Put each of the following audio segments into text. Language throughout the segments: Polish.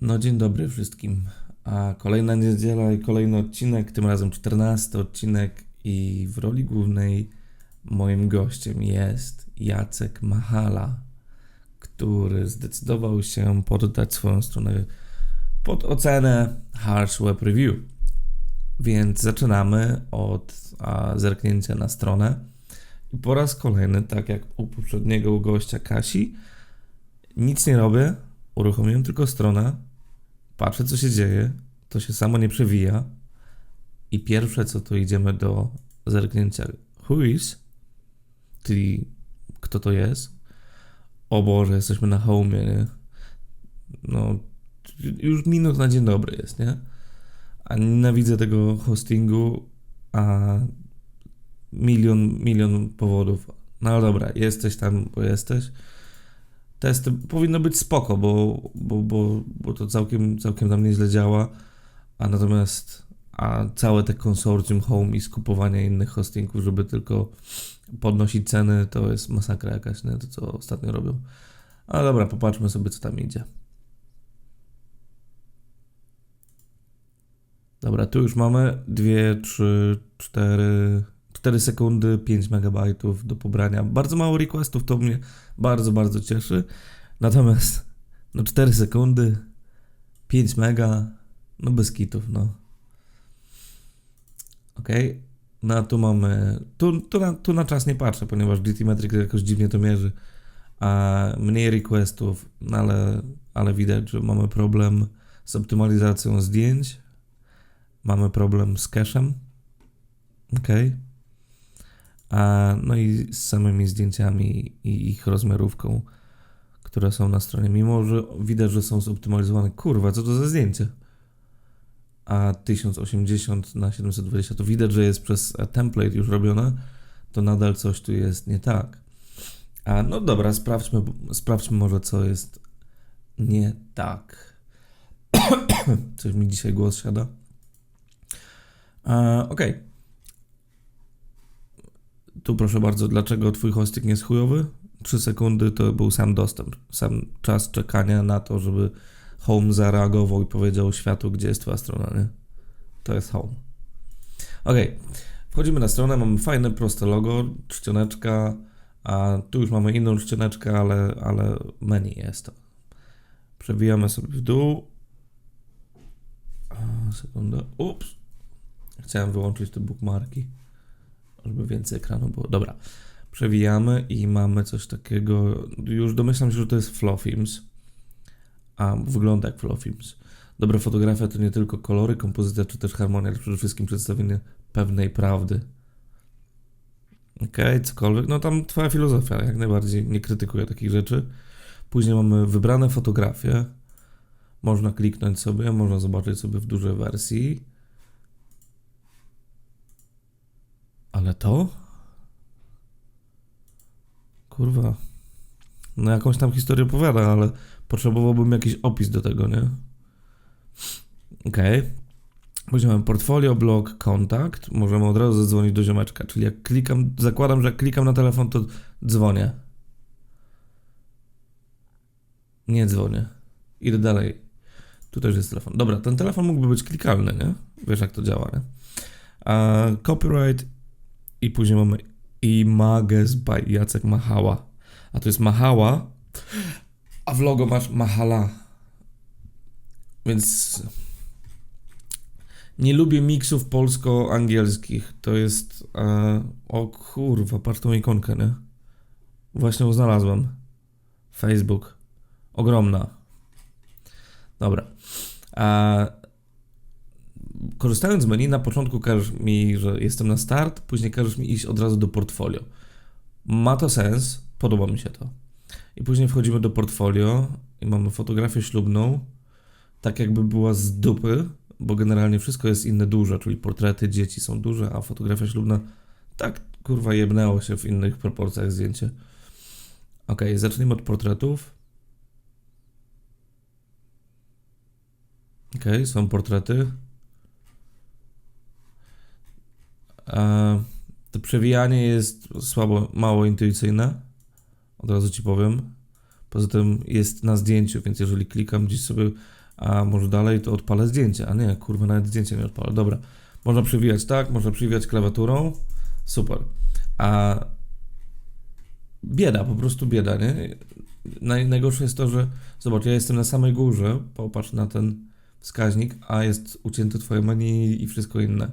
No dzień dobry wszystkim. A kolejna niedziela i kolejny odcinek, tym razem 14 odcinek i w roli głównej moim gościem jest Jacek Mahala, który zdecydował się poddać swoją stronę pod ocenę Harsh Web Review. Więc zaczynamy od a, zerknięcia na stronę. I po raz kolejny, tak jak u poprzedniego gościa Kasi, nic nie robię, uruchomiłem tylko stronę, patrzę co się dzieje, to się samo nie przewija i pierwsze co to idziemy do zerknięcia who is, czyli kto to jest. O Boże, jesteśmy na home, nie? No, już minut na dzień dobry jest, nie? A nienawidzę tego hostingu, a milion, milion powodów. No dobra, jesteś tam, bo jesteś testy powinno być spoko, bo, bo, bo, bo to całkiem, całkiem nam nieźle działa, a natomiast a całe te konsorcjum Home i skupowanie innych hostingów, żeby tylko podnosić ceny, to jest masakra jakaś, nie? To co ostatnio robią. Ale dobra, popatrzmy sobie, co tam idzie. Dobra, tu już mamy 2, 3, 4, 4 sekundy, 5 megabajtów do pobrania. Bardzo mało requestów, to mnie bardzo, bardzo cieszy. Natomiast no 4 sekundy, 5 mega, no bez kitów, no. Ok. No a tu mamy, tu, tu, na, tu na czas nie patrzę, ponieważ GTmetric jakoś dziwnie to mierzy. A mniej requestów, no ale, ale widać, że mamy problem z optymalizacją zdjęć. Mamy problem z cache'em. Ok. A, no i z samymi zdjęciami i ich rozmiarówką, które są na stronie. Mimo, że widać, że są zoptymalizowane. Kurwa, co to za zdjęcie? A 1080 na 720 to widać, że jest przez template już robione, to nadal coś tu jest nie tak. A no dobra, sprawdźmy, sprawdźmy może, co jest nie tak. Coś mi dzisiaj głos siada. Okej. Okay. Tu proszę bardzo, dlaczego twój hosting jest chujowy? 3 sekundy to był sam dostęp, sam czas czekania na to, żeby Home zareagował i powiedział światu, gdzie jest twoja strona, nie? To jest Home. Ok, wchodzimy na stronę, mamy fajne, proste logo, czcioneczka, a tu już mamy inną czcioneczkę, ale, ale menu jest to. Przewijamy sobie w dół. Sekunda. Ups. Chciałem wyłączyć te bookmarki żeby więcej ekranu było. Dobra, przewijamy i mamy coś takiego, już domyślam się, że to jest Flowfilms, a wygląda jak Flowfilms. Dobra fotografia to nie tylko kolory, kompozycja czy też harmonia, ale przede wszystkim przedstawienie pewnej prawdy. Okej, okay, cokolwiek. No tam twoja filozofia, jak najbardziej nie krytykuję takich rzeczy. Później mamy wybrane fotografie. Można kliknąć sobie, można zobaczyć sobie w dużej wersji. Ale to? Kurwa. No jakąś tam historię opowiada, ale potrzebowałbym jakiś opis do tego, nie? Okej. Okay. Mamy portfolio, blog, kontakt. Możemy od razu zadzwonić do ziomeczka. Czyli jak klikam, zakładam, że jak klikam na telefon, to dzwonię. Nie dzwonię. Idę dalej. Tu też jest telefon. Dobra, ten telefon mógłby być klikalny, nie? Wiesz jak to działa, nie? A copyright i później mamy Images by Jacek Mahała. A to jest Mahała, a w logo masz Mahala. Więc nie lubię miksów polsko-angielskich. To jest. E, o kurwa, patrz tą ikonkę, nie? Właśnie ją znalazłem. Facebook. Ogromna. Dobra. E, korzystając z menu, na początku każesz mi, że jestem na start, później każesz mi iść od razu do portfolio. Ma to sens, podoba mi się to. I później wchodzimy do portfolio i mamy fotografię ślubną, tak jakby była z dupy, bo generalnie wszystko jest inne duże, czyli portrety dzieci są duże, a fotografia ślubna tak kurwa jebnęło się w innych proporcjach zdjęcie. Ok, zacznijmy od portretów. Ok, są portrety. To przewijanie jest słabo, mało intuicyjne. Od razu ci powiem. Poza tym jest na zdjęciu, więc jeżeli klikam gdzieś sobie A może dalej to odpalę zdjęcie. A nie, kurwa, nawet zdjęcia nie odpalę. Dobra. Można przywijać tak, można przywijać klawiaturą. Super. A bieda, po prostu bieda, nie? Naj, najgorsze jest to, że zobacz, ja jestem na samej górze, popatrz na ten wskaźnik, a jest ucięte twoje menu i wszystko inne.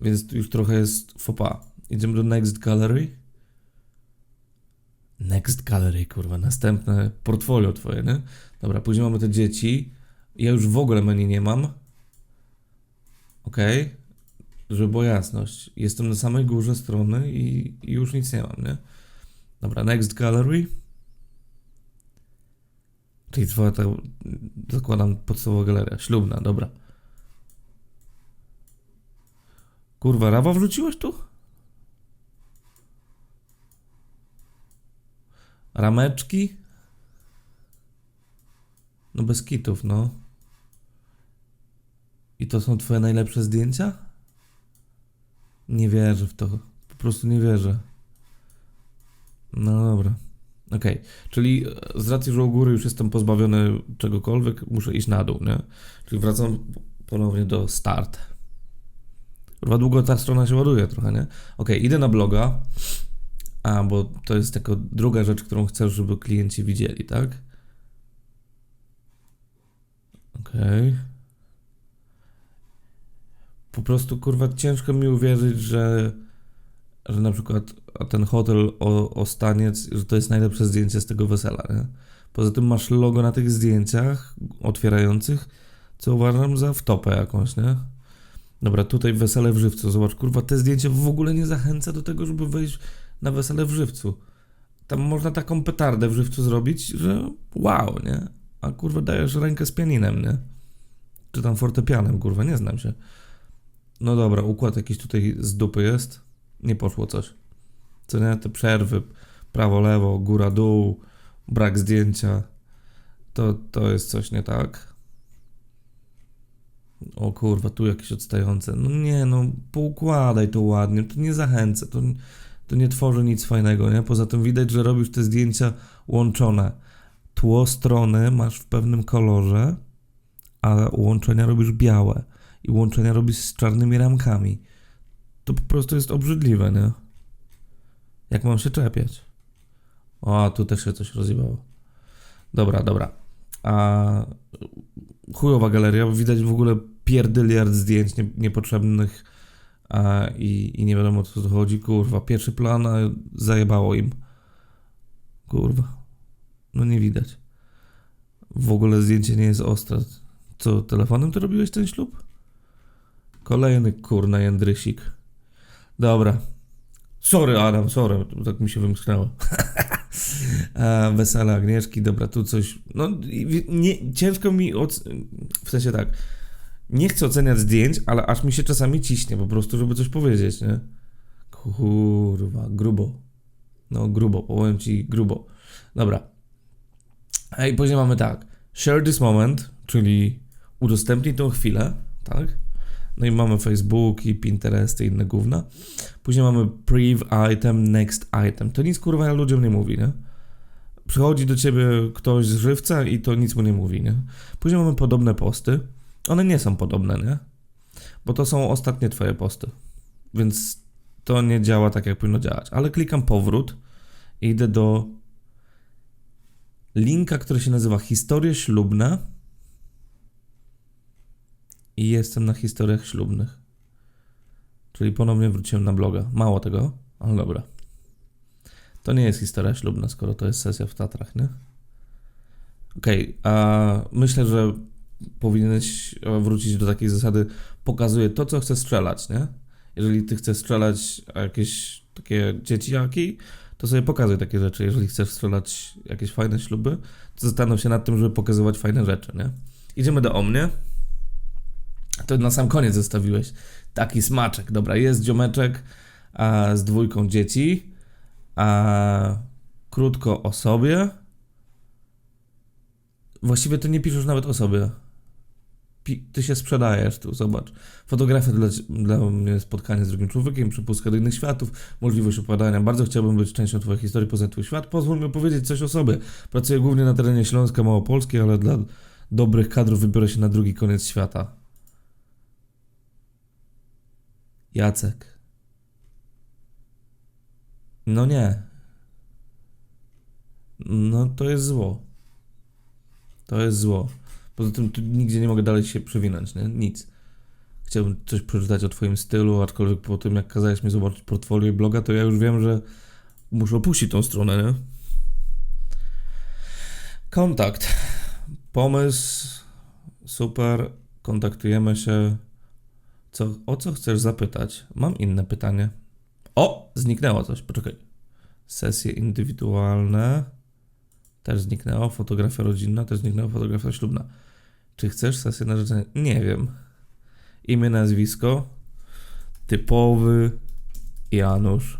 Więc już trochę jest fopa. Idziemy do Next Gallery. Next Gallery, kurwa, następne portfolio twoje, nie? Dobra, później mamy te dzieci. Ja już w ogóle menu nie mam. Ok. Żeby była jasność. Jestem na samej górze strony i, i już nic nie mam, nie? Dobra, Next Gallery. Czyli twoja ta, zakładam podstawowa galeria, ślubna, dobra. Kurwa, rawa wrzuciłeś tu? Rameczki? No bez kitów, no. I to są twoje najlepsze zdjęcia? Nie wierzę w to. Po prostu nie wierzę. No dobra. Okej, czyli e, z racji, że u góry już jestem pozbawiony czegokolwiek, muszę iść na dół, nie? Czyli wracam ponownie do start. Chyba długo ta strona się ładuje trochę, nie? Okej, idę na bloga, a bo to jest taka druga rzecz, którą chcesz, żeby klienci widzieli, tak? Okej. Po prostu, kurwa, ciężko mi uwierzyć, że, że na przykład ten hotel o, o staniec, że to jest najlepsze zdjęcie z tego wesela, nie? Poza tym masz logo na tych zdjęciach otwierających, co uważam za wtopę jakąś, nie? Dobra, tutaj wesele w żywcu. Zobacz, kurwa, te zdjęcie w ogóle nie zachęca do tego, żeby wejść na wesele w żywcu. Tam można taką petardę w żywcu zrobić, że wow, nie? A kurwa, dajesz rękę z pianinem, nie? Czy tam fortepianem, kurwa, nie znam się. No dobra, układ jakiś tutaj z dupy jest. Nie poszło coś. Co nie? Te przerwy, prawo, lewo, góra, dół, brak zdjęcia. To, to jest coś nie tak. O kurwa, tu jakieś odstające. No nie, no poukładaj to ładnie, to nie zachęca, to, to nie tworzy nic fajnego, nie? Poza tym widać, że robisz te zdjęcia łączone. Tło strony masz w pewnym kolorze, a łączenia robisz białe. I łączenia robisz z czarnymi ramkami. To po prostu jest obrzydliwe, nie? Jak mam się czepiać? O, tu też się coś rozjebało. Dobra, dobra. A chujowa galeria, bo widać w ogóle pierdyliard zdjęć nie, niepotrzebnych a, i, i nie wiadomo co tu chodzi. Kurwa, pierwszy plan a zajebało im. Kurwa. No nie widać. W ogóle zdjęcie nie jest ostre. Co, telefonem to robiłeś ten ślub? Kolejny kurna jędrysik. Dobra. Sorry Adam, sorry, tak mi się wymknęło. A, wesele Agnieszki, dobra, tu coś. No, nie, ciężko mi. Oc... W sensie tak. Nie chcę oceniać zdjęć, ale aż mi się czasami ciśnie po prostu, żeby coś powiedzieć, nie? Kurwa, grubo. No, grubo, powiem ci grubo. Dobra. I później mamy tak. Share this moment, czyli udostępnij tą chwilę, tak? No i mamy Facebook i Pinterest i inne gówna. Później mamy priv item, next item. To nic kurwa ludziom nie mówi, nie? Przychodzi do ciebie ktoś z żywca i to nic mu nie mówi, nie? Później mamy podobne posty. One nie są podobne, nie? Bo to są ostatnie twoje posty. Więc to nie działa tak, jak powinno działać. Ale klikam powrót i idę do linka, który się nazywa Historie ślubne i jestem na historiach ślubnych. Czyli ponownie wróciłem na bloga. Mało tego, ale dobra. To nie jest historia ślubna, skoro to jest sesja w Tatrach, nie? Okej, a myślę, że powinieneś e, wrócić do takiej zasady, pokazuję to, co chcę strzelać, nie? Jeżeli ty chcesz strzelać jakieś takie dzieciaki, to sobie pokazuj takie rzeczy. Jeżeli chcesz strzelać jakieś fajne śluby, to zastanów się nad tym, żeby pokazywać fajne rzeczy, nie? Idziemy do mnie. To na sam koniec zostawiłeś taki smaczek. Dobra, jest ziomeczek a, z dwójką dzieci. A, krótko o sobie. Właściwie ty nie piszesz nawet o sobie. Ty się sprzedajesz tu, zobacz. Fotografia dla, dla mnie, spotkanie z drugim człowiekiem, przepustka do innych światów, możliwość opowiadania. Bardzo chciałbym być częścią twojej historii poza twój świat. Pozwól mi opowiedzieć coś o sobie. Pracuję głównie na terenie Śląska, Małopolskiej, ale dla, dobrych kadrów wybiorę się na drugi koniec świata. Jacek. No nie. No to jest zło. To jest zło. Poza tym tu nigdzie nie mogę dalej się przewinąć, nie? Nic. Chciałbym coś przeczytać o twoim stylu, aczkolwiek po tym jak kazałeś mi zobaczyć portfolio i bloga, to ja już wiem, że muszę opuścić tą stronę, nie? Kontakt. Pomysł. Super. Kontaktujemy się. Co, o co chcesz zapytać? Mam inne pytanie. O! Zniknęło coś. Poczekaj. Sesje indywidualne. Też zniknęło. Fotografia rodzinna. Też zniknęła. Fotografia ślubna. Czy chcesz sesję na życzenie? Nie wiem. Imię, nazwisko. Typowy Janusz.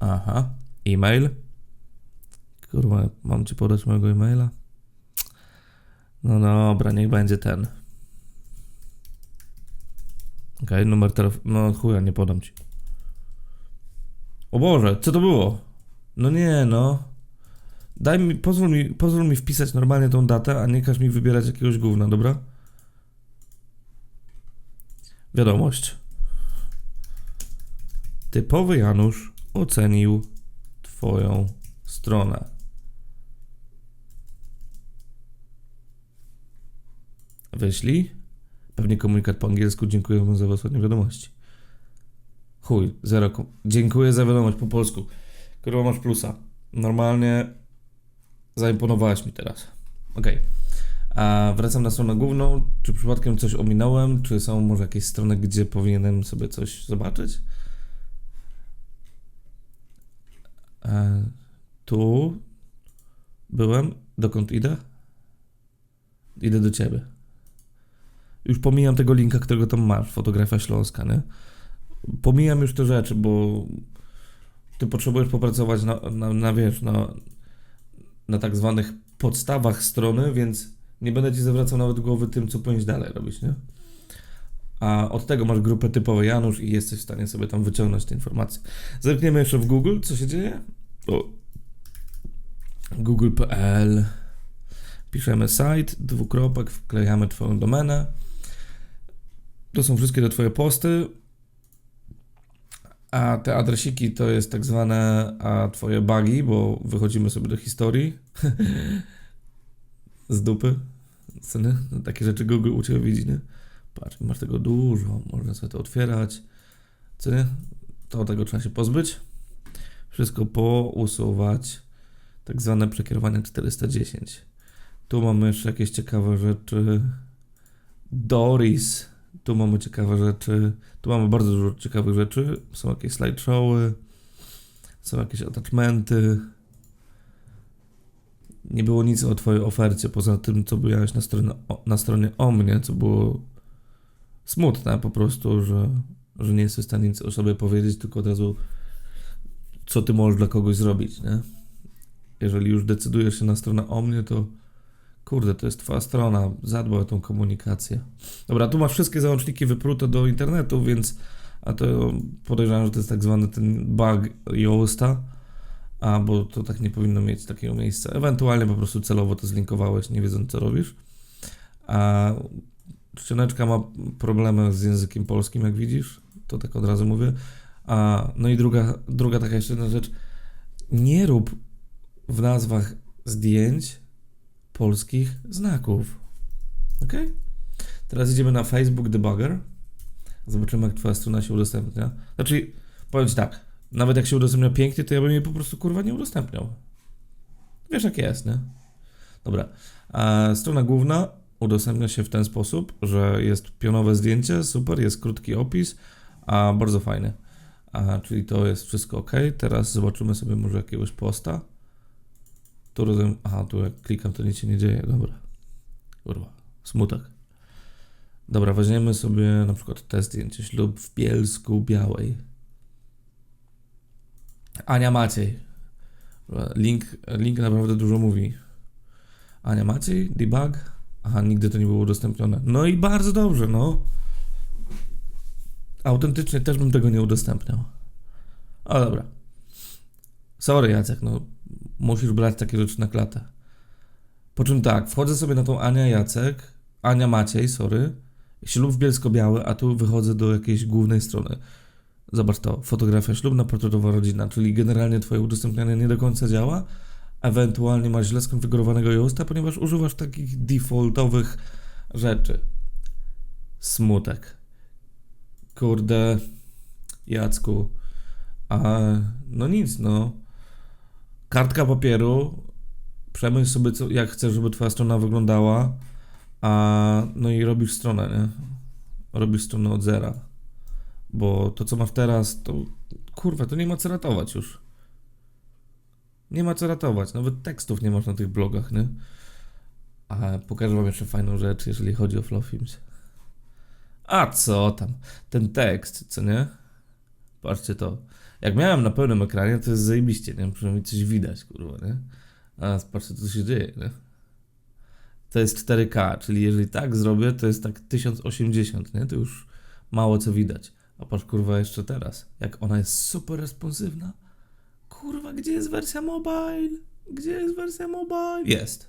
Aha. E-mail. Kurwa, mam ci podać mojego e-maila? No dobra, niech będzie ten. Okej, numer telefonu. No chuja, nie podam ci. O Boże, co to było? No nie, no. Daj mi, pozwól mi, pozwól mi wpisać normalnie tą datę, a nie każ mi wybierać jakiegoś gówna, dobra? Wiadomość. Typowy Janusz ocenił twoją stronę. Wyślij. Pewnie komunikat po angielsku. Dziękuję za wysłanie wiadomości. Chuj, zero. Dziękuję za wiadomość po polsku. Kurwa, masz plusa. Normalnie zaimponowałeś mi teraz. Okej. A wracam na stronę główną. Czy przypadkiem coś ominąłem? Czy są może jakieś strony, gdzie powinienem sobie coś zobaczyć? E, tu byłem. Dokąd idę? Idę do ciebie. Już pomijam tego linka, którego tam masz, fotografia śląska, nie? Pomijam już te rzeczy, bo ty potrzebujesz popracować na, na, na wiesz, na, na tak zwanych podstawach strony, więc nie będę ci zawracał nawet głowy tym, co powinieneś dalej robić, nie? A od tego masz grupę typowe Janusz i jesteś w stanie sobie tam wyciągnąć te informacje. Zerkniemy jeszcze w Google, co się dzieje. Google.pl Piszemy site, dwukropek, wklejamy twoją domenę. To są wszystkie te twoje posty. A te adresiki to jest tak zwane a twoje bugi, bo wychodzimy sobie do historii. Z dupy. Nie? No, takie rzeczy Google u Ciebie widzi, nie? Patrz, masz tego dużo, można sobie to otwierać. Co nie? To tego trzeba się pozbyć. Wszystko pousuwać. Tak zwane przekierowanie 410. Tu mamy jeszcze jakieś ciekawe rzeczy. Doris. Tu mamy ciekawe rzeczy. Tu mamy bardzo dużo ciekawych rzeczy. Są jakieś slideshowy. Są jakieś attachmenty. Nie było nic o Twojej ofercie, poza tym, co miałeś na na stronie o mnie, co było smutne po prostu, że, że nie jesteś w stanie nic o sobie powiedzieć, tylko od razu co Ty możesz dla kogoś zrobić, nie? Jeżeli już decydujesz się na stronę o mnie, to kurde, to jest Twoja strona, zadbaj o tą komunikację. Dobra, tu masz wszystkie załączniki wyprute do internetu, więc a to podejrzewam, że to jest tak zwany ten bug Yoasta, a bo to tak nie powinno mieć takiego miejsca. Ewentualnie po prostu celowo to zlinkowałeś, nie wiedząc co robisz. A Szczeneczka ma problemy z językiem polskim, jak widzisz, to tak od razu mówię. A, no i druga, druga taka jeszcze jedna rzecz. Nie rób w nazwach zdjęć polskich znaków. Ok? Teraz idziemy na Facebook Debugger. Zobaczymy, jak twoja strona się udostępnia. Znaczy, powiem ci tak, nawet jak się udostępnia pięknie, to ja bym jej po prostu kurwa nie udostępniał. Wiesz jak jest, nie? Dobra. Strona główna udostępnia się w ten sposób, że jest pionowe zdjęcie, super, jest krótki opis, a bardzo fajny. A, czyli to jest wszystko ok. Teraz zobaczymy sobie może jakiegoś posta. Tu rozumiem, aha, tu jak klikam, to nic się nie dzieje, dobra. Kurwa, smutek. Dobra, weźmiemy sobie na przykład te zdjęcie, ślub w Bielsku Białej. Ania Maciej. Link, link naprawdę dużo mówi. Ania Maciej, debug. Aha, nigdy to nie było udostępnione. No i bardzo dobrze, no. Autentycznie też bym tego nie udostępniał. Ale dobra. Sorry, Jacek, no. Musisz brać takie rzeczy na klatę. Po czym tak, wchodzę sobie na tą Ania Jacek, Ania Maciej, sorry, ślub w Bielsko-Białe, a tu wychodzę do jakiejś głównej strony. Zobacz to, fotografia ślubna, portretowa rodzina, czyli generalnie twoje udostępnianie nie do końca działa, ewentualnie masz źle skonfigurowanego Yoasta, ponieważ używasz takich defaultowych rzeczy. Smutek. Kurde, Jacku. A no nic, no. Kartka papieru. Przemyśl sobie, co, jak chcesz, żeby twoja strona wyglądała. A no i robisz stronę, nie? Robisz stronę od zera. Bo to, co masz teraz, to kurwa, to nie ma co ratować już. Nie ma co ratować. Nawet tekstów nie masz na tych blogach, nie? A pokażę wam jeszcze fajną rzecz, jeżeli chodzi o Flowfilms. A co tam? Ten tekst, co nie? Patrzcie to. Jak miałem na pełnym ekranie, to jest zajebiście, nie? Przynajmniej coś widać, kurwa, nie? A patrzcie, co się dzieje, nie? To jest 4K, czyli jeżeli tak zrobię, to jest tak 1080, nie? To już mało co widać. A patrz, kurwa, jeszcze teraz. Jak ona jest super responsywna. Kurwa, gdzie jest wersja mobile? Gdzie jest wersja mobile? Jest.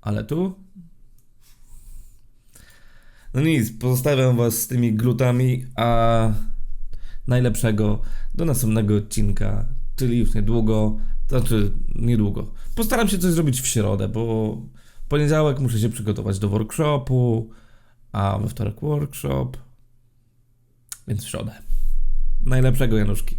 Ale tu? No nic, pozostawiam was z tymi glutami, a najlepszego do następnego odcinka, czyli już niedługo, znaczy niedługo. Postaram się coś zrobić w środę, bo poniedziałek muszę się przygotować do workshopu, a we wtorek workshop, więc w środę. Najlepszego Januszki.